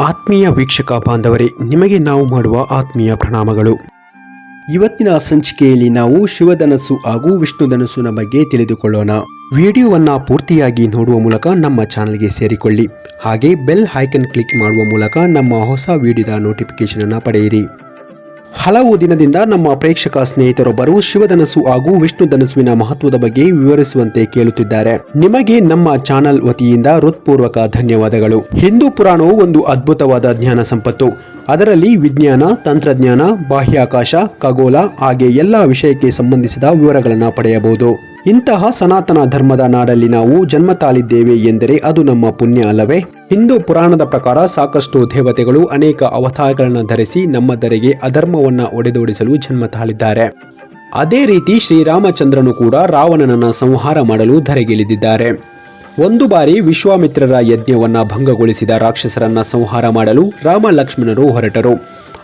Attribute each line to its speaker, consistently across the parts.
Speaker 1: ಆತ್ಮೀಯ ವೀಕ್ಷಕ ಬಾಂಧವರೇ, ನಿಮಗೆ ನಾವು ಮಾಡುವ ಆತ್ಮೀಯ ಪ್ರಣಾಮಗಳು. ಇವತ್ತಿನ ಸಂಚಿಕೆಯಲ್ಲಿ ನಾವು ಶಿವಧನಸ್ಸು ಹಾಗೂ ವಿಷ್ಣುಧನಸ್ಸುನ ಬಗ್ಗೆ ತಿಳಿದುಕೊಳ್ಳೋಣ. ವಿಡಿಯೋವನ್ನ ಪೂರ್ತಿಯಾಗಿ ನೋಡುವ ಮೂಲಕ ನಮ್ಮ ಚಾನಲ್ಗೆ ಸೇರಿಕೊಳ್ಳಿ. ಹಾಗೆ ಬೆಲ್ ಐಕನ್ ಕ್ಲಿಕ್ ಮಾಡುವ ಮೂಲಕ ನಮ್ಮ ಹೊಸ ವಿಡಿಯೋದ ನೋಟಿಫಿಕೇಶನ್ ಅನ್ನ ಪಡೆಯಿರಿ. ಹಲವು ದಿನದಿಂದ ನಮ್ಮ ಪ್ರೇಕ್ಷಕ ಸ್ನೇಹಿತರೊಬ್ಬರು ಶಿವಧನಸ್ಸು ಹಾಗೂ ವಿಷ್ಣು ಧನಸ್ಸುವಿನ ಮಹತ್ವದ ಬಗ್ಗೆ ವಿವರಿಸುವಂತೆ ಕೇಳುತ್ತಿದ್ದಾರೆ. ನಿಮಗೆ ನಮ್ಮ ಚಾನಲ್ ವತಿಯಿಂದ ಹೃತ್ಪೂರ್ವಕ ಧನ್ಯವಾದಗಳು. ಹಿಂದೂ ಪುರಾಣವು ಒಂದು ಅದ್ಭುತವಾದ ಜ್ಞಾನ ಸಂಪತ್ತು. ಅದರಲ್ಲಿ ವಿಜ್ಞಾನ, ತಂತ್ರಜ್ಞಾನ, ಬಾಹ್ಯಾಕಾಶ ಖಗೋಲ ಹಾಗೆ ಎಲ್ಲ ವಿಷಯಕ್ಕೆ ಸಂಬಂಧಿಸಿದ ವಿವರಗಳನ್ನು ಪಡೆಯಬಹುದು. ಇಂತಹ ಸನಾತನ ಧರ್ಮದ ನಾಡಲ್ಲಿ ನಾವು ಜನ್ಮ ತಾಳಿದ್ದೇವೆ ಎಂದರೆ ಅದು ನಮ್ಮ ಪುಣ್ಯ ಅಲ್ಲವೇ? ಹಿಂದೂ ಪುರಾಣದ ಪ್ರಕಾರ ಸಾಕಷ್ಟು ದೇವತೆಗಳು ಅನೇಕ ಅವತಾರಗಳನ್ನು ಧರಿಸಿ ನಮ್ಮ ಧರೆಗೆ ಅಧರ್ಮವನ್ನು ಒಡೆದೋಡಿಸಲು ಜನ್ಮ ತಾಳಿದ್ದಾರೆ. ಅದೇ ರೀತಿ ಶ್ರೀರಾಮಚಂದ್ರನು ಕೂಡ ರಾವಣನನ್ನು ಸಂಹಾರ ಮಾಡಲು ಧರೆಗಿಳಿದಿದ್ದಾರೆ. ಒಂದು ಬಾರಿ ವಿಶ್ವಾಮಿತ್ರರ ಯಜ್ಞವನ್ನು ಭಂಗಗೊಳಿಸಿದ ರಾಕ್ಷಸರನ್ನ ಸಂಹಾರ ಮಾಡಲು ರಾಮ ಲಕ್ಷ್ಮಣರು ಹೊರಟರು.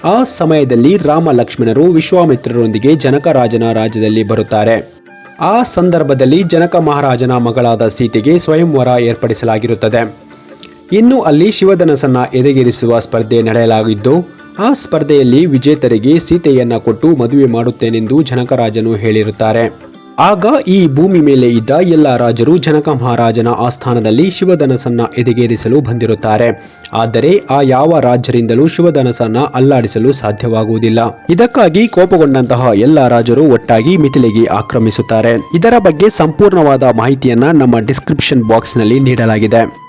Speaker 1: ಆ ಸಮಯದಲ್ಲಿ ರಾಮ ಲಕ್ಷ್ಮಣರು ವಿಶ್ವಾಮಿತ್ರರೊಂದಿಗೆ ಜನಕರಾಜನ ರಾಜ್ಯದಲ್ಲಿ ಬರುತ್ತಾರೆ. ಆ ಸಂದರ್ಭದಲ್ಲಿ ಜನಕ ಮಹಾರಾಜನ ಮಗಳಾದ ಸೀತೆಗೆ ಸ್ವಯಂವರ ಏರ್ಪಡಿಸಲಾಗಿರುತ್ತದೆ. ಇನ್ನು ಅಲ್ಲಿ ಶಿವಧನಸನ್ನ ಎದೆಗೇರಿಸುವ ಸ್ಪರ್ಧೆ ನಡೆಯಲಾಗಿದ್ದು, ಆ ಸ್ಪರ್ಧೆಯಲ್ಲಿ ವಿಜೇತರಿಗೆ ಸೀತೆಯನ್ನ ಕೊಟ್ಟು ಮದುವೆ ಮಾಡುತ್ತೇನೆಂದು ಜನಕರಾಜನು ಹೇಳಿರುತ್ತಾರೆ. ಆಗ ಈ ಭೂಮಿ ಮೇಲೆ ಇದ್ದ ಎಲ್ಲ ರಾಜರು ಜನಕ ಮಹಾರಾಜನ ಆಸ್ಥಾನದಲ್ಲಿ ಶಿವಧನಸನ್ನ ಎದೆಗೇರಿಸಲು ಬಂದಿರುತ್ತಾರೆ. ಆದರೆ ಆ ಯಾವ ರಾಜ್ಯರಿಂದಲೂ ಶಿವಧನಸನ್ನ ಅಲ್ಲಾಡಿಸಲು ಸಾಧ್ಯವಾಗುವುದಿಲ್ಲ. ಇದಕ್ಕಾಗಿ ಕೋಪಗೊಂಡಂತಹ ಎಲ್ಲ ರಾಜರು ಒಟ್ಟಾಗಿ ಮಿಥಿಲೆಗೆ ಆಕ್ರಮಿಸುತ್ತಾರೆ. ಇದರ ಬಗ್ಗೆ ಸಂಪೂರ್ಣವಾದ ಮಾಹಿತಿಯನ್ನ ನಮ್ಮ ಡಿಸ್ಕ್ರಿಪ್ಷನ್ ಬಾಕ್ಸ್ನಲ್ಲಿ ನೀಡಲಾಗಿದೆ.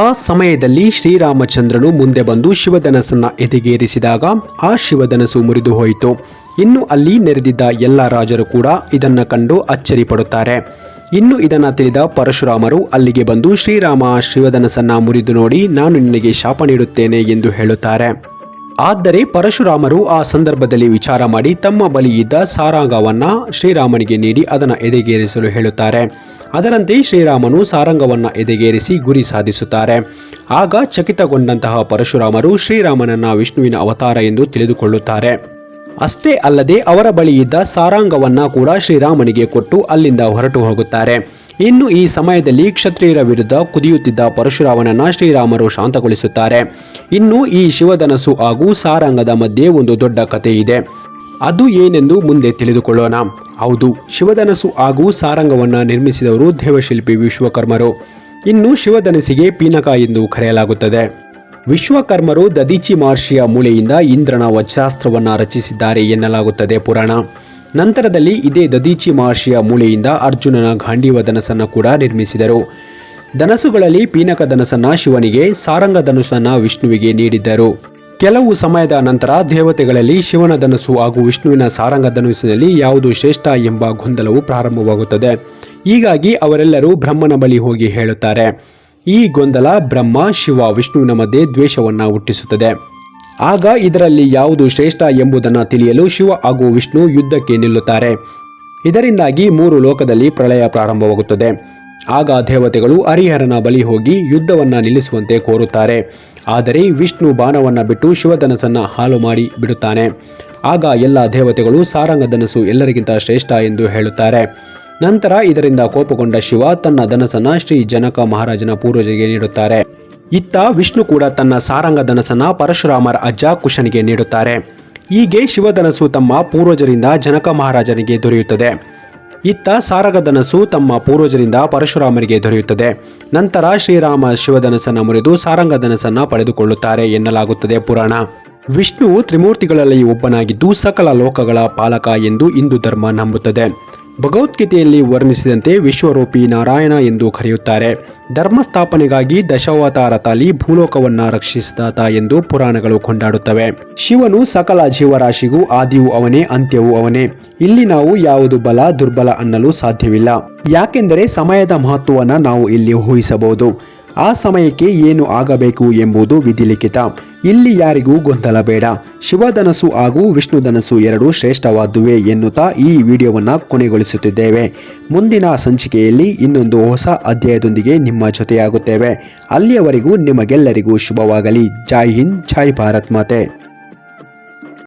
Speaker 1: ಆ ಸಮಯದಲ್ಲಿ ಶ್ರೀರಾಮಚಂದ್ರನು ಮುಂದೆ ಬಂದು ಶಿವಧನಸ್ಸನ್ನು ಎದೆಗೇರಿಸಿದಾಗ ಆ ಶಿವಧನಸು ಮುರಿದು ಹೋಯಿತು. ಇನ್ನು ಅಲ್ಲಿ ನೆರೆದಿದ್ದ ಎಲ್ಲ ರಾಜರು ಕೂಡ ಇದನ್ನು ಕಂಡು ಅಚ್ಚರಿ ಪಡುತ್ತಾರೆ ಇನ್ನು ಇದನ್ನು ತಿಳಿದ ಪರಶುರಾಮರು ಅಲ್ಲಿಗೆ ಬಂದು, ಶ್ರೀರಾಮ ಶಿವಧನಸನ್ನು ಮುರಿದು ನೋಡಿ ನಾನು ನಿನಗೆ ಶಾಪ ನೀಡುತ್ತೇನೆ ಎಂದು ಹೇಳುತ್ತಾರೆ. ಆದರೆ ಪರಶುರಾಮರು ಆ ಸಂದರ್ಭದಲ್ಲಿ ವಿಚಾರ ಮಾಡಿ, ತಮ್ಮ ಬಳಿ ಇದ್ದ ಸಾರಾಂಗವನ್ನ ಶ್ರೀರಾಮನಿಗೆ ನೀಡಿ ಅದನ್ನು ಎದೆಗೇರಿಸಲು ಹೇಳುತ್ತಾರೆ. ಅದರಂತೆ ಶ್ರೀರಾಮನು ಸಾರಂಗವನ್ನು ಎದೆಗೇರಿಸಿ ಗುರಿ ಸಾಧಿಸುತ್ತಾರೆ. ಆಗ ಚಕಿತಗೊಂಡಂತಹ ಪರಶುರಾಮರು ಶ್ರೀರಾಮನನ್ನ ವಿಷ್ಣುವಿನ ಅವತಾರ ಎಂದು ತಿಳಿದುಕೊಳ್ಳುತ್ತಾರೆ. ಅಷ್ಟೇ ಅಲ್ಲದೆ ಅವರ ಬಳಿ ಇದ್ದ ಸಾರಾಂಗವನ್ನ ಕೂಡ ಶ್ರೀರಾಮನಿಗೆ ಕೊಟ್ಟು ಅಲ್ಲಿಂದ ಹೊರಟು ಹೋಗುತ್ತಾರೆ. ಇನ್ನು ಈ ಸಮಯದಲ್ಲಿ ಕ್ಷತ್ರಿಯರ ವಿರುದ್ಧ ಕುದಿಯುತ್ತಿದ್ದ ಪರಶುರಾಮನನ್ನ ಶ್ರೀರಾಮರು ಶಾಂತಗೊಳಿಸುತ್ತಾರೆ. ಇನ್ನು ಈ ಶಿವಧನಸು ಹಾಗೂ ಸಾರಾಂಗದ ಮಧ್ಯೆ ಒಂದು ದೊಡ್ಡ ಕಥೆ ಇದೆ ಅದು ಏನೆಂದು ಮುಂದೆ ತಿಳಿದುಕೊಳ್ಳೋಣ. ಹೌದು ಶಿವಧನಸು ಹಾಗೂ ಸಾರಂಗವನ್ನು ನಿರ್ಮಿಸಿದವರು ದೇವಶಿಲ್ಪಿ ವಿಶ್ವಕರ್ಮರು. ಇನ್ನು ಶಿವಧನಸಿಗೆ ಪೀನಕ ಎಂದು ಕರೆಯಲಾಗುತ್ತದೆ. ವಿಶ್ವಕರ್ಮರು ದದೀಚಿ ಮಹರ್ಷಿಯ ಮೂಳೆಯಿಂದ ಇಂದ್ರನ ವಜ್ರಾಸ್ತ್ರವನ್ನ ರಚಿಸಿದ್ದಾರೆ ಎನ್ನಲಾಗುತ್ತದೆ ಪುರಾಣ. ನಂತರದಲ್ಲಿ ಇದೇ ದದೀಚಿ ಮಹರ್ಷಿಯ ಮೂಳೆಯಿಂದ ಅರ್ಜುನನ ಗಾಂಡೀವ ಧನಸನ್ನು ಕೂಡ ನಿರ್ಮಿಸಿದರು. ಧನಸುಗಳಲ್ಲಿ ಪೀನಕ ಧನಸನ್ನ ಶಿವನಿಗೆ ಸಾರಂಗ ಧನುಸನ್ನ ವಿಷ್ಣುವಿಗೆ ನೀಡಿದ್ದರು. ಕೆಲವು ಸಮಯದ ನಂತರ ದೇವತೆಗಳಲ್ಲಿ ಶಿವನ ಧನಸ್ಸು ಹಾಗೂ ವಿಷ್ಣುವಿನ ಸಾರಂಗ ಧನುಸ್ಸಿನಲ್ಲಿ ಯಾವುದು ಶ್ರೇಷ್ಠ ಎಂಬ ಗೊಂದಲವು ಪ್ರಾರಂಭವಾಗುತ್ತದೆ. ಹೀಗಾಗಿ ಅವರೆಲ್ಲರೂ ಬ್ರಹ್ಮನ ಬಳಿ ಹೋಗಿ ಹೇಳುತ್ತಾರೆ. ಈ ಗೊಂದಲ ಬ್ರಹ್ಮ, ಶಿವ, ವಿಷ್ಣುವಿನ ಮಧ್ಯೆ ದ್ವೇಷವನ್ನು ಹುಟ್ಟಿಸುತ್ತದೆ. ಆಗ ಇದರಲ್ಲಿ ಯಾವುದು ಶ್ರೇಷ್ಠ ಎಂಬುದನ್ನು ತಿಳಿಯಲು ಶಿವ ಹಾಗೂ ವಿಷ್ಣು ಯುದ್ಧಕ್ಕೆ ನಿಲ್ಲುತ್ತಾರೆ. ಇದರಿಂದಾಗಿ ಮೂರು ಲೋಕದಲ್ಲಿ ಪ್ರಳಯ ಪ್ರಾರಂಭವಾಗುತ್ತದೆ. ಆಗ ದೇವತೆಗಳು ಹರಿಹರನ ಬಳಿ ಹೋಗಿ ಯುದ್ಧವನ್ನ ನಿಲ್ಲಿಸುವಂತೆ ಕೋರುತ್ತಾರೆ. ಆದರೆ ವಿಷ್ಣು ಬಾಣವನ್ನ ಬಿಟ್ಟು ಶಿವಧನಸನ್ನು ಹಾಳು ಮಾಡಿ ಬಿಡುತ್ತಾನೆ. ಆಗ ಎಲ್ಲ ದೇವತೆಗಳು ಸಾರಂಗ ಧನಸು ಎಲ್ಲರಿಗಿಂತ ಶ್ರೇಷ್ಠ ಎಂದು ಹೇಳುತ್ತಾರೆ. ನಂತರ ಇದರಿಂದ ಕೋಪಗೊಂಡ ಶಿವ ತನ್ನ ಧನಸನ್ನ ಶ್ರೀ ಜನಕ ಮಹಾರಾಜನ ಪೂರ್ವಜರಿಗೆ ನೀಡುತ್ತಾರೆ. ಇತ್ತ ವಿಷ್ಣು ಕೂಡ ತನ್ನ ಸಾರಂಗ ಧನಸನ್ನ ಪರಶುರಾಮರ ಅಜ್ಜ ಕುಶನಿಗೆ ನೀಡುತ್ತಾರೆ. ಹೀಗೆ ಶಿವಧನಸು ತಮ್ಮ ಪೂರ್ವಜರಿಂದ ಜನಕ ಮಹಾರಾಜನಿಗೆ ದೊರೆಯುತ್ತದೆ. ಇತ್ತ ಸಾರಗಧನಸ್ಸು ತಮ್ಮ ಪೂರ್ವಜರಿಂದ ಪರಶುರಾಮರಿಗೆ ದೊರೆಯುತ್ತದೆ. ನಂತರ ಶ್ರೀರಾಮ ಶಿವಧನಸನ್ನ ಮುರಿದು ಸಾರಂಗಧನಸನ್ನ ಪಡೆದುಕೊಳ್ಳುತ್ತಾರೆ ಎನ್ನಲಾಗುತ್ತದೆ ಪುರಾಣ. ವಿಷ್ಣು ತ್ರಿಮೂರ್ತಿಗಳಲ್ಲಿ ಒಬ್ಬನಾಗಿದ್ದು ಸಕಲ ಲೋಕಗಳ ಪಾಲಕ ಎಂದು ಹಿಂದೂ ಧರ್ಮ ನಂಬುತ್ತದೆ. ಭಗವದ್ಗೀತೆಯಲ್ಲಿ ವರ್ಣಿಸಿದಂತೆ ವಿಶ್ವರೂಪಿ ನಾರಾಯಣ ಎಂದು ಕರೆಯುತ್ತಾರೆ. ಧರ್ಮ ಸ್ಥಾಪನೆಗಾಗಿ ದಶಾವತಾರ ತಾಲಿ ಭೂಲೋಕವನ್ನ ರಕ್ಷಿಸಿದಾತ ಎಂದು ಪುರಾಣಗಳು ಕೊಂಡಾಡುತ್ತವೆ. ಶಿವನು ಸಕಲ ಜೀವರಾಶಿಗೂ ಆದಿಯೂ ಅವನೇ, ಅಂತ್ಯವೂ ಅವನೇ. ಇಲ್ಲಿ ನಾವು ಯಾವುದು ಬಲ, ದುರ್ಬಲ ಅನ್ನಲು ಸಾಧ್ಯವಿಲ್ಲ. ಯಾಕೆಂದರೆ ಸಮಯದ ಮಹತ್ವವನ್ನು ನಾವು ಇಲ್ಲಿ ಊಹಿಸಬಹುದು. ಆ ಸಮಯಕ್ಕೆ ಏನು ಆಗಬೇಕು ಎಂಬುದು ವಿಧಿಲಿಖಿತ. ಇಲ್ಲಿ ಯಾರಿಗೂ ಗೊಂದಲ ಬೇಡ. ಶಿವಧನಸು ಹಾಗೂ ವಿಷ್ಣು ಧನಸು ಎರಡು ಶ್ರೇಷ್ಠವಾದುವೆ ಎನ್ನುತ್ತಾ ಈ ವಿಡಿಯೋವನ್ನು ಕೊನೆಗೊಳಿಸುತ್ತಿದ್ದೇವೆ. ಮುಂದಿನ ಸಂಚಿಕೆಯಲ್ಲಿ ಇನ್ನೊಂದು ಹೊಸ ಅಧ್ಯಾಯದೊಂದಿಗೆ ನಿಮ್ಮ ಜೊತೆಯಾಗುತ್ತೇವೆ. ಅಲ್ಲಿಯವರೆಗೂ ನಿಮಗೆಲ್ಲರಿಗೂ ಶುಭವಾಗಲಿ. ಜೈ ಹಿಂದ್, ಜೈ ಭಾರತ್ ಮಾತೆ.